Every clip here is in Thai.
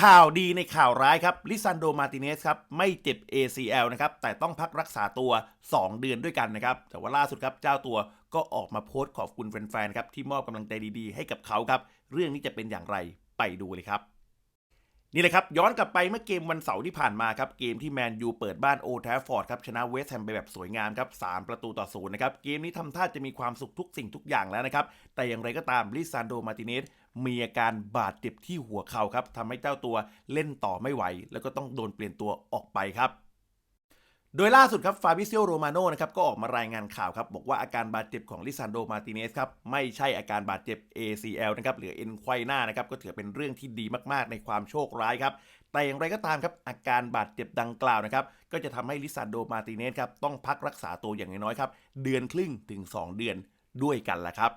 ข่าวดีในข่าวร้ายครับลิซันโดมาติเนสครับไม่เจ็บ ACL นะครับแต่ต้องพักรักษาตัว 2 เดือนด้วยกันนะครับแต่ว่าล่าสุดครับเจ้าตัวก็ออกมาโพสต์ขอบคุณแฟนๆครับที่มอบกำลังใจดีๆให้กับเขาครับ เรื่องนี้จะเป็นอย่างไรไปดูเลยครับ นี่เลยครับ ย้อนกลับไปเมื่อเกมวันเสาร์ที่ผ่านมาครับ เกมที่แมนยูเปิดบ้านโอทฟฟอร์ดครับ ชนะเวสต์แฮมไปแบบสวยงามครับ 3 ประตูต่อศูนย์นะครับ เกมนี้ทำท่าจะมีความสุขทุกสิ่งทุกอย่างแล้วนะครับ แต่อย่างไรก็ตามลิซานโดมาติเนสมีอาการบาดเจ็บที่หัวเข่าครับทำให้เจ้าตัวเล่นต่อไม่ไหว แล้วก็ต้องโดนเปลี่ยนตัวออกไปครับ โดยล่าสุดครับฟาบิเซียโรมาโนนะครับก็ออกมารายงานข่าวครับ บอกว่าอาการบาดเจ็บของลิซานโดมาติเนสครับไม่ใช่อาการบาดเจ็บ ACL นะครับหรือเอ็นไขว้หน้านะครับก็ถือเป็นเรื่องที่ดีมากๆ ในความโชคร้ายครับ แต่อย่างไรก็ตามครับอาการบาดเจ็บดังกล่าวนะครับก็จะทำให้ลิซานโดมาติเนสครับต้องพักรักษาตัวอย่างน้อยๆครับเดือนครึ่งถึง 2 เดือนด้วยกันละครับ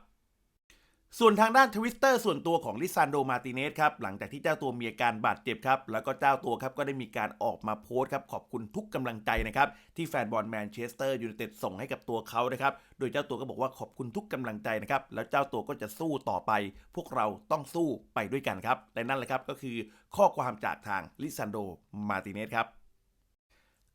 ส่วนทางด้านทวิตเตอร์ส่วนตัวของลิซานโดมาติเนสครับหลังจากที่เจ้าตัวมีอาการบาดเจ็บครับแล้วก็เจ้าตัวครับก็ได้มีการออกมาโพสต์ครับขอบคุณทุกกำลังใจนะครับที่แฟนบอลแมนเชสเตอร์ยูไนเต็ดส่งให้กับตัวเขานะครับโดยเจ้าตัวก็บอกว่าขอบคุณทุกกำลังใจนะครับแล้วเจ้าตัวก็จะสู้ต่อไป พวกเราต้องสู้ไปด้วยกันครับและนั่นแหละครับก็คือข้อความจากทางลิซานโดมาติเนสครับ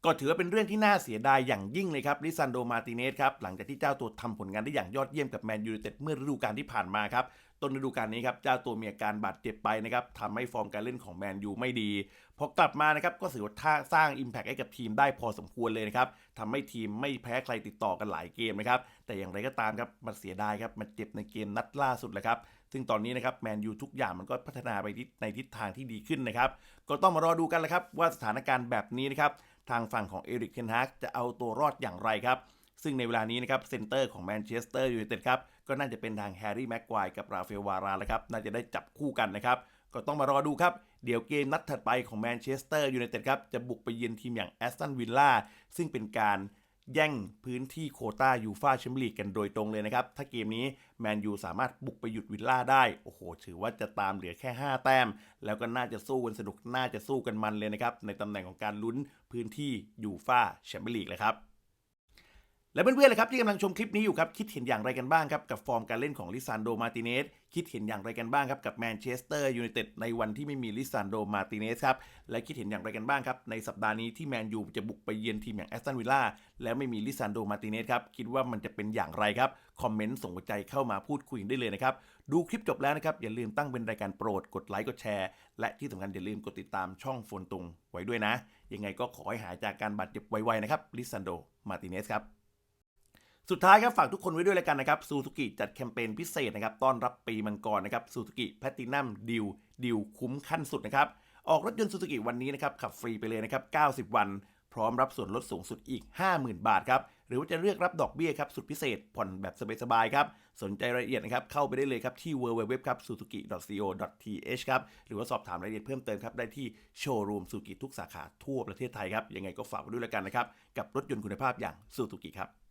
ก็ถือว่าเป็นเรื่องที่น่าเสียดายอย่างยิ่งเลยครับลิซันโดมาติเนสครับหลังจากที่เจ้าตัวทำผลงานได้อย่างยอดเยี่ยมกับแมนยูไนเต็ดเมื่อฤดูกาลที่ผ่านมาครับต้นฤดูกาลนี้ครับเจ้าตัวมีอาการบาดเจ็บไปนะครับทำให้ฟอร์มการเล่นของแมนยูไม่ดีพอกลับมานะครับก็ถือว่าท่าสร้าง Impact ให้กับทีมได้พอสมควรเลยนะครับทำให้ทีมไม่แพ้ใครติดต่อกันหลายเกมนะครับแต่อย่างไรก็ตามครับมันเสียดายครับมันเจ็บในเกมนัดล่าสุดแหละครับซึ่งตอนนี้นะครับแมนยูทุกอย่างมันก็พัฒนาไปในทิศทางที่ดีขึ้นนะครับก็ต้องมารอดูกันแหละครับว่าสถานการณ์แบบนี้นะครับ ทางฝั่งของเอริกเทนฮากจะเอาตัวรอดอย่างไรครับ ซึ่งในเวลานี้นะครับเซนเตอร์ของแมนเชสเตอร์ยูไนเต็ดครับก็น่าจะเป็นทางแฮร์รี่แม็กควายกับราฟาเอลวาราแล้วครับน่าจะได้จับคู่กันนะครับก็ต้องมารอดูครับ เดี๋ยวเกมนัดถัดไปของแมนเชสเตอร์ยูไนเต็ดครับจะบุกไปเยือนทีมอย่างแอสตันวิลล่าซึ่งเป็นการ แย่งพื้นที่โคต้ายูฟาแชมเปี้ยนลีกกันโดยตรงเลยนะครับ ถ้าเกมนี้แมนยูสามารถบุกไปหยุดวิลล่าได้ โอ้โห ถือว่าจะตามเหลือแค่ 5 แต้ม แล้วก็น่าจะสู้กันสนุก น่าจะสู้กันมันเลยนะครับ ในตำแหน่งของการลุ้นพื้นที่ยูฟาแชมเปี้ยนลีกเลยครับ และเพื่อนๆเลยครับที่กำลังชมคลิปนี้อยู่ครับคิดเห็นอย่างไรกันบ้างครับกับฟอร์มการเล่นของลิซานโดมาติเนสคิดเห็นอย่างไรกันบ้างครับกับแมนเชสเตอร์ยูไนเต็ดในวันที่ไม่มีลิซานโดมาติเนสครับและคิดเห็นอย่างไรกันบ้างครับในสัปดาห์นี้ที่แมนยูจะบุกไปเยือนทีมอย่างแอสตันวิลล่าแล้วไม่มีลิซานโดมาติเนสครับคิดว่ามันจะเป็นอย่างไรครับคอมเมนต์ส่งหัวใจเข้ามาพูดคุยได้เลยนะครับดูคลิปจบแล้วนะครับอย่าลืมตั้งเป็นรายการโปรดกดไลค์กดแชร์และที่สำคัญอย่าลืมกดติดตามช่องโฟนตุงไว้ด้วยนะ ยังไงก็ขอให้หายจากการบาดเจ็บไวๆนะครับลิซานโดมาติเนสครับ สุดท้ายครับฝากทุกคนไว้ด้วยแล้วกันนะครับซูซูกิจัดแคมเปญพิเศษนะครับต้อนรับปีมังกรนะครับซูซูกิแพลตินัมดิวดิวคุ้มขั้นสุดนะครับออกรถยนต์ซูซูกิวันนี้นะครับขับฟรีไปเลยนะครับ 90 วัน พร้อมรับส่วนลดสูงสุดอีก 50,000 บาทครับหรือว่าจะเลือกรับดอกเบี้ยครับสุดพิเศษ ผ่อนแบบสบายๆครับสนใจรายละเอียดนะครับเข้าไปได้เลยครับที่ www ครับ suzuki.co.th ครับหรือว่าสอบถามรายละเอียดเพิ่มเติมครับได้ที่โชว์รูมซูซูกิทุกสาขาทั่วประเทศไทยครับยังไงก็ฝากไว้ด้วยแล้วกันนะครับกับรถยนต์คุณภาพอย่างซูซูกิครับ